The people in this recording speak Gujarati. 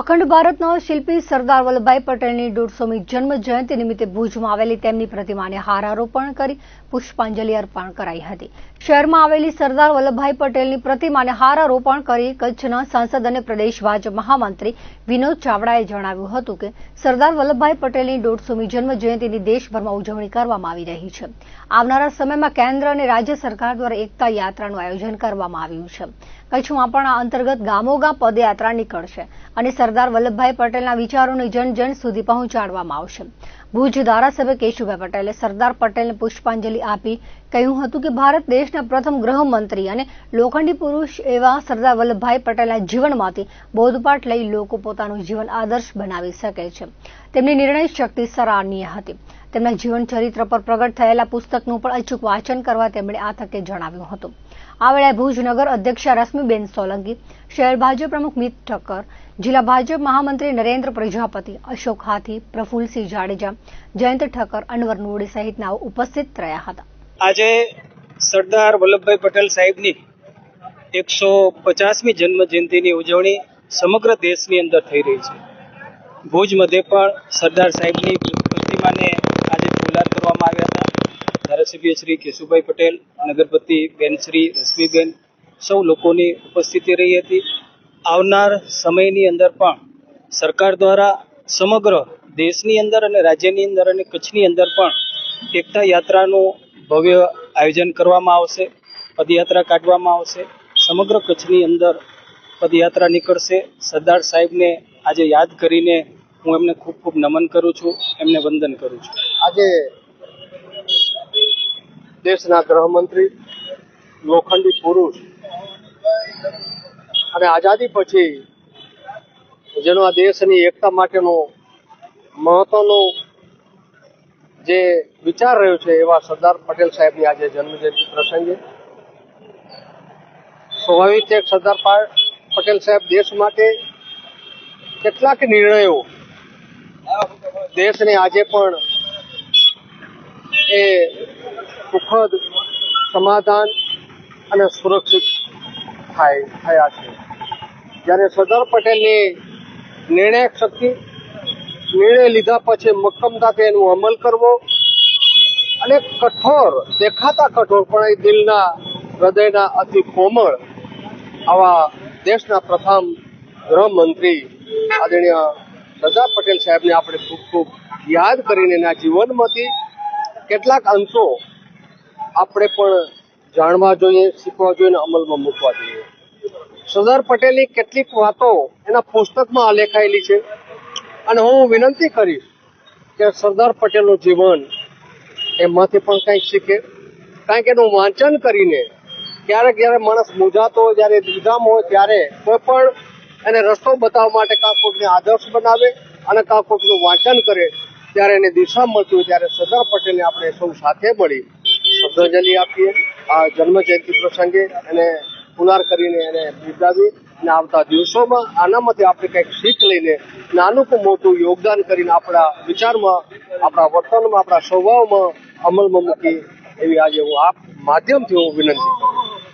અખંડ ભારતનો શિલ્પી સરદાર વલ્લભભાઈ પટેલની દોઢસોમી જન્મ જયંતિ નિમિત્તે ભુજમાં આવેલી તેમની પ્રતિમાને હારારોપણ કરી, પુષ્પાંજલિ અર્પણ કરાઈ હતી. શહેરમાં આવેલી સરદાર વલ્લભભાઈ પટેલની પ્રતિમાને હારારોપણ કરી કચ્છના સાંસદ અને પ્રદેશ ભાજપ મહામંત્રી વિનોદ ચાવડાએ જણાવ્યું હતું કે, સરદાર વલ્લભભાઈ પટેલની દોઢસોમી જન્મ જયંતિની દેશભરમાં ઉજવણી કરવામાં આવી રહી છે. આવનારા સમયમાં કેન્દ્ર અને રાજ્ય સરકાર દ્વારા એકતા યાત્રાનું આયોજન કરવામાં આવ્યું છે. કચ્છમાં પણ આ અંતર્ગત ગામોગામ પદયાત્રા નીકળશે અને સરદાર વલ્લભભાઈ પટેલના વિચારોને જન જન સુધી પહોંચાડવામાં આવશે. ભુજ ધારાસભ્ય કેશુભાઈ પટેલે સરદાર પટેલને પુષ્પાંજલિ આપી કહ્યું હતું કે ભારત દેશના પ્રથમ ગૃહમંત્રી અને લોખંડી પુરુષ એવા સરદાર વલ્લભભાઈ પટેલના જીવનમાંથી બોધપાઠ લઈ લોકો પોતાનું જીવન આદર્શ બનાવી શકે છે. તેમની નિર્ણય શક્તિ સરાહનીય હતી. તેમના જીવન ચરિત્ર પર પ્રગટ થયેલા પુસ્તકનું પણ અચૂક વાંચન કરવા તેમણે આ તકે જણાવ્યું હતું. આ વેળાએ ભુજનગર અધ્યક્ષ રશ્મિબેન સોલંકી, શહેર ભાજપ પ્રમુખ મિત ઠક્કર, જિલ્લા ભાજપ મહામંત્રી નરેન્દ્ર પ્રજાપતિ, અશોક હાથી, પ્રફુલસિંહ જાડેજા, જયંત ઠક્કર, અનવર નોડી સહિતના ઉપસ્થિત રહ્યા હતા. આજે સરદાર વલ્લભભાઈ પટેલ સાહેબની એકસો પચાસમી જન્મ જયંતિની ઉજવણી સમગ્ર દેશની અંદર થઈ રહી છે. ભુજ મધ્ય પણ સરદાર સાહેબની પ્રતિમાને કરવામાં આવ્યા હતા. ધારાસભ્ય શ્રી કેશુભાઈ પટેલ, નગરપતિ બેન શ્રી રશ્મિબેન સૌ લોકોની ઉપસ્થિતિ રહી હતી. આવનાર સમયની અંદર પણ સરકાર દ્વારા સમગ્ર દેશની અંદર અને રાજ્યની અંદર અને કચ્છની અંદર પણ એકતા યાત્રાનું ભવ્ય આયોજન કરવામાં આવશે, પદયાત્રા કાઢવામાં આવશે. સમગ્ર કચ્છની અંદર પદયાત્રા નીકળશે. સરદાર સાહેબને આજે યાદ કરીને હું એમને ખૂબ ખૂબ નમન કરું છું, એમને વંદન કરું છું. આજે દેશના ગૃહમંત્રી, લોખંડી પુરુષ અને આઝાદી પછી જેનો આ દેશની એકતા માટેનો મહત્વનો જે વિચાર રહ્યો છે એવા સરદાર પટેલ સાહેબની આજે જન્મજયંતિ પ્રસંગે. સ્વાભાવિક છે સરદાર પટેલ સાહેબ દેશ માટે કેટલાક નિર્ણયો દેશને આજે પણ એ સુખદ સમાધાન અને સુરક્ષિત થાય, થયા છે. જ્યારે સરદાર પટેલની નિર્ણાયક શક્તિ, નિર્ણય લીધા પછી મક્કમતાથી એનો અમલ કરવો અને કઠોર, દેખાતા કઠોર પણ એ દિલના, હૃદયના અતિ કોમળ આવા દેશના પ્રથમ ગૃહમંત્રી આદરણીય સરદાર પટેલ સાહેબને આપણે ખૂબ ખૂબ યાદ કરીને એના જીવનમાંથી કેટલાક અંશો આપણે પણ જાણવા જોઈએ, શીખવા જોઈએ અને અમલમાં મૂકવા જોઈએ. સરદાર પટેલની કેટલીક વાતો એના પુસ્તકમાં આલેખાયેલી છે. અને હું વિનંતી કરીશ કે સરદાર પટેલનું જીવન એમાંથી પણ કંઈક શીખે. કારણ કે એનું વાંચન કરીને ક્યારેક જ્યારે માણસ મૂંઝાતો હોય, જ્યારે દ્વિધામ હોય, ત્યારે કોઈ પણ એને રસ્તો બતાવવા માટે કાં કોઈકને આદર્શ બનાવે અને કાં કોઈકનું વાંચન કરે, ત્યારે એને દિશા મળતી હોય, ત્યારે સરદાર પટેલને આપણે સૌ સાથે મળી શ્રદ્ધાંજલિ આપીએ. આ જન્મ પ્રસંગે એને પુનાર કરીને એને બિરદાવી અને આવતા દિવસોમાં આનામાંથી આપણે કંઈક શીખ લઈને નાનું મોટું યોગદાન કરીને આપણા વિચારમાં, આપણા વર્તનમાં, આપણા સ્વભાવમાં અમલમાં મૂકી એવી આજે હું આપ માધ્યમથી હું વિનંતી કરું